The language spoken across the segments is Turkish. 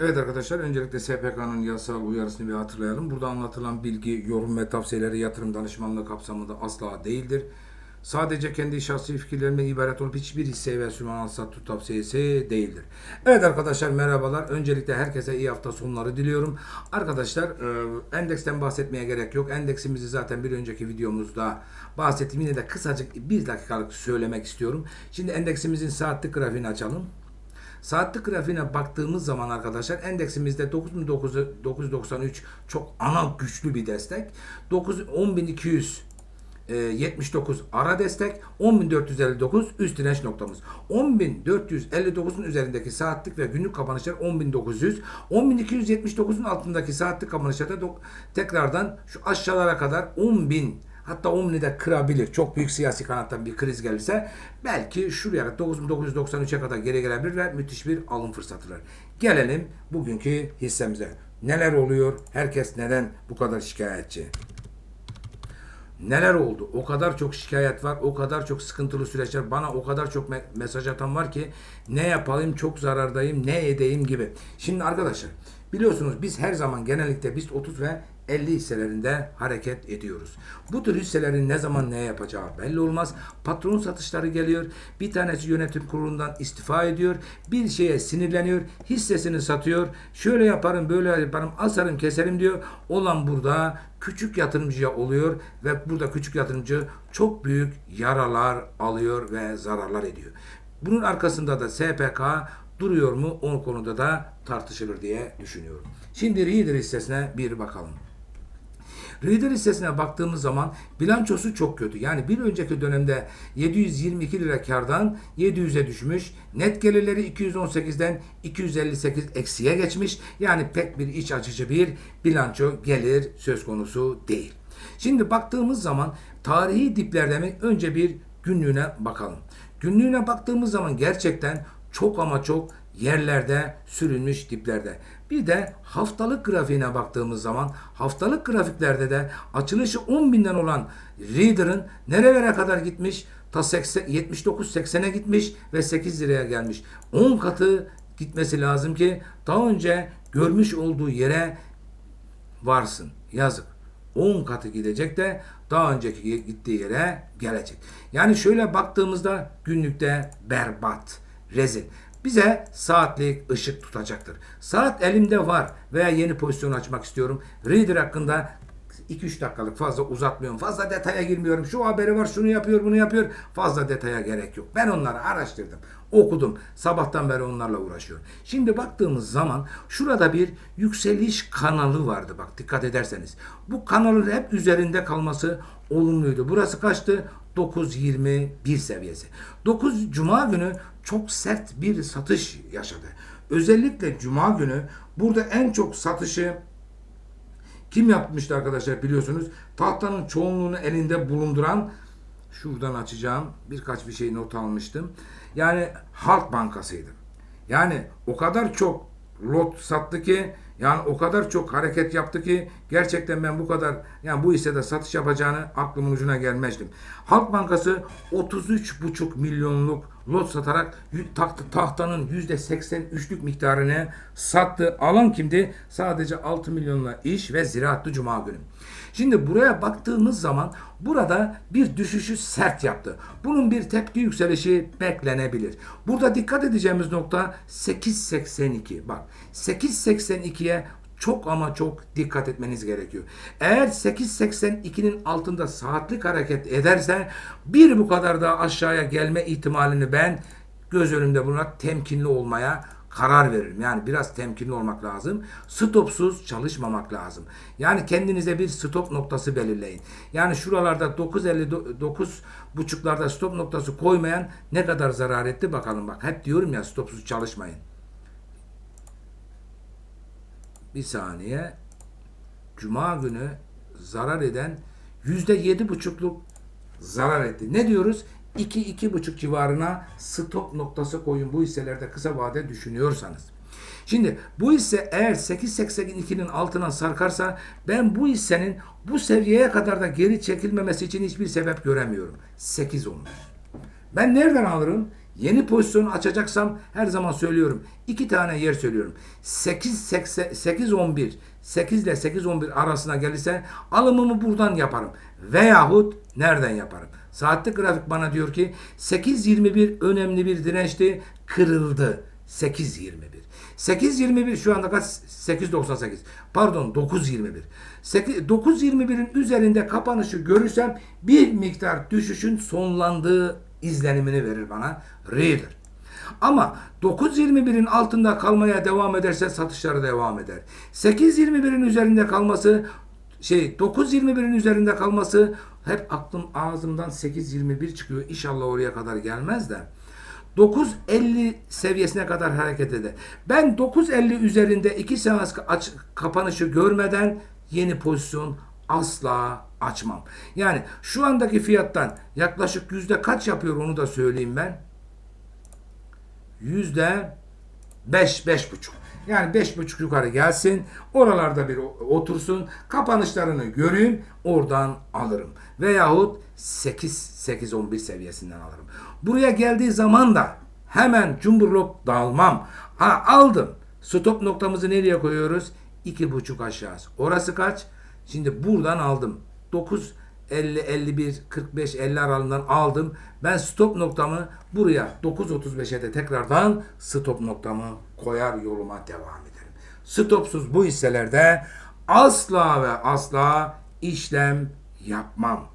Evet arkadaşlar öncelikle SPK'nın yasal uyarısını bir hatırlayalım. Burada anlatılan bilgi, yorum ve tavsiyeleri yatırım danışmanlığı kapsamında asla değildir. Sadece kendi şahsi fikirlerimden ibaret olup hiçbir hisse ve sürman al sat tavsiyesi değildir. Evet arkadaşlar merhabalar. Öncelikle herkese iyi hafta sonları diliyorum. Arkadaşlar e, endeksten bahsetmeye gerek yok. Endeksimizi zaten bir önceki videomuzda bahsettim. Yine de kısacık bir dakikalık söylemek istiyorum. Şimdi endeksimizin saatlik grafiğini açalım. Saatlik grafiğine baktığımız zaman arkadaşlar endeksimizde 9993 çok ana güçlü bir destek. 9 10200 e, 79 ara destek 10.459 üst direnç noktamız. 10.459'un üzerindeki saatlik ve günlük kapanışlar 10.900. 10.279'un altındaki saatlik kapanışlarda tekrardan şu aşağılara kadar 10.000 Hatta Omni de kırabilir. Çok büyük siyasi kanattan bir kriz gelirse belki şuraya 9993'e kadar geri gelebilir ve müthiş bir alım fırsatıdır. Gelelim bugünkü hissemize. Neler oluyor? Herkes neden bu kadar şikayetçi? Neler oldu? O kadar çok şikayet var, o kadar çok sıkıntılı süreçler, bana o kadar çok me- mesaj atan var ki ne yapayım çok zarardayım, ne edeyim gibi. Şimdi arkadaşlar biliyorsunuz biz her zaman genellikle biz 30 ve 50 hisselerinde hareket ediyoruz. Bu tür hisselerin ne zaman ne yapacağı belli olmaz. Patron satışları geliyor. Bir tanesi yönetim kurulundan istifa ediyor. Bir şeye sinirleniyor. Hissesini satıyor. Şöyle yaparım, böyle yaparım, asarım, keserim diyor. Olan burada küçük yatırımcıya oluyor ve burada küçük yatırımcı çok büyük yaralar alıyor ve zararlar ediyor. Bunun arkasında da SPK duruyor mu o konuda da tartışılır diye düşünüyorum. Şimdi Reader hissesine bir bakalım. Reader hissesine baktığımız zaman bilançosu çok kötü. Yani bir önceki dönemde 722 lira kardan 700'e düşmüş. Net gelirleri 218'den 258 eksiye geçmiş. Yani pek bir iç açıcı bir bilanço gelir söz konusu değil. Şimdi baktığımız zaman tarihi diplerde mi önce bir günlüğüne bakalım. Günlüğüne baktığımız zaman gerçekten çok ama çok yerlerde sürülmüş diplerde. Bir de haftalık grafiğine baktığımız zaman haftalık grafiklerde de açılışı 10 binden olan Reader'ın nerelere kadar gitmiş? Ta 79-80'e gitmiş ve 8 liraya gelmiş. 10 katı gitmesi lazım ki daha önce görmüş olduğu yere varsın. Yazık. 10 katı gidecek de daha önceki gittiği yere gelecek. Yani şöyle baktığımızda günlükte berbat, rezil. Bize saatlik ışık tutacaktır. Saat elimde var veya yeni pozisyon açmak istiyorum. Reader hakkında 2-3 dakikalık fazla uzatmıyorum. Fazla detaya girmiyorum. Şu haberi var, şunu yapıyor, bunu yapıyor. Fazla detaya gerek yok. Ben onları araştırdım, okudum. Sabahtan beri onlarla uğraşıyorum. Şimdi baktığımız zaman şurada bir yükseliş kanalı vardı bak dikkat ederseniz. Bu kanalın hep üzerinde kalması olumluydu. Burası kaçtı? 9.21 seviyesi. 9 Cuma günü çok sert bir satış yaşadı. Özellikle Cuma günü burada en çok satışı kim yapmıştı arkadaşlar biliyorsunuz? Tahtanın çoğunluğunu elinde bulunduran şuradan açacağım birkaç bir şey not almıştım. Yani Halk Bankası'ydı. Yani o kadar çok lot sattı ki yani o kadar çok hareket yaptı ki gerçekten ben bu kadar yani bu hissede satış yapacağını aklımın ucuna gelmezdim. Halk Bankası 33,5 milyonluk lot satarak tahtanın %83'lük miktarını sattı. Alan kimdi? Sadece 6 milyonla iş ve ziraattı Cuma günü. Şimdi buraya baktığımız zaman burada bir düşüşü sert yaptı. Bunun bir tepki yükselişi beklenebilir. Burada dikkat edeceğimiz nokta 8.82. Bak 8.82'ye çok ama çok dikkat etmeniz gerekiyor. Eğer 8.82'nin altında saatlik hareket ederse bir bu kadar daha aşağıya gelme ihtimalini ben göz önünde bulunarak temkinli olmaya karar veririm. Yani biraz temkinli olmak lazım. Stopsuz çalışmamak lazım. Yani kendinize bir stop noktası belirleyin. Yani şuralarda 9.59 buçuklarda stop noktası koymayan ne kadar zarar etti bakalım bak. Hep diyorum ya stopsuz çalışmayın. Bir saniye. Cuma günü zarar eden yüzde yedi buçukluk zarar etti. Ne diyoruz? 2-2,5 civarına stop noktası koyun bu hisselerde kısa vade düşünüyorsanız. Şimdi bu hisse eğer 8.82'nin altına sarkarsa ben bu hissenin bu seviyeye kadar da geri çekilmemesi için hiçbir sebep göremiyorum. 8 olmuş. Ben nereden alırım? Yeni pozisyon açacaksam her zaman söylüyorum. iki tane yer söylüyorum. 8 8 11 8 ile 8 11 arasına gelirse alımımı buradan yaparım. Veyahut nereden yaparım? Saatlik grafik bana diyor ki 8.21 önemli bir dirençti. Kırıldı. 8.21. 8.21 şu anda kaç? 8.98. Pardon 9.21. 8 9.21'in üzerinde kapanışı görürsem bir miktar düşüşün sonlandığı izlenimini verir bana. Reader. Ama 9.21'in altında kalmaya devam ederse satışları devam eder. 8.21'in üzerinde kalması şey 9.21'in üzerinde kalması hep aklım ağzımdan 8.21 çıkıyor. İnşallah oraya kadar gelmez de. 9.50 seviyesine kadar hareket eder. Ben 9.50 üzerinde 2 seans aç, kapanışı görmeden yeni pozisyon asla açmam. Yani şu andaki fiyattan yaklaşık yüzde kaç yapıyor onu da söyleyeyim ben. Yüzde 5 beş buçuk. Yani beş buçuk yukarı gelsin. Oralarda bir otursun. Kapanışlarını göreyim. Oradan alırım. Veyahut 8 8 11 seviyesinden alırım. Buraya geldiği zaman da hemen cumburlop dalmam. Ha aldım. Stop noktamızı nereye koyuyoruz? iki buçuk aşağısı. Orası kaç? Şimdi buradan aldım. 9 50 51 45 50 aralığından aldım. Ben stop noktamı buraya 9.35'e de tekrardan stop noktamı koyar yoluma devam ederim. Stopsuz bu hisselerde asla ve asla işlem yapmam.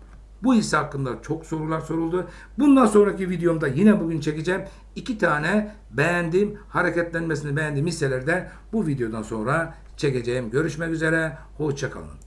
Bu hisse hakkında çok sorular soruldu. Bundan sonraki videomda yine bugün çekeceğim. iki tane beğendiğim, hareketlenmesini beğendiğim hisselerde bu videodan sonra çekeceğim. Görüşmek üzere. Hoşçakalın.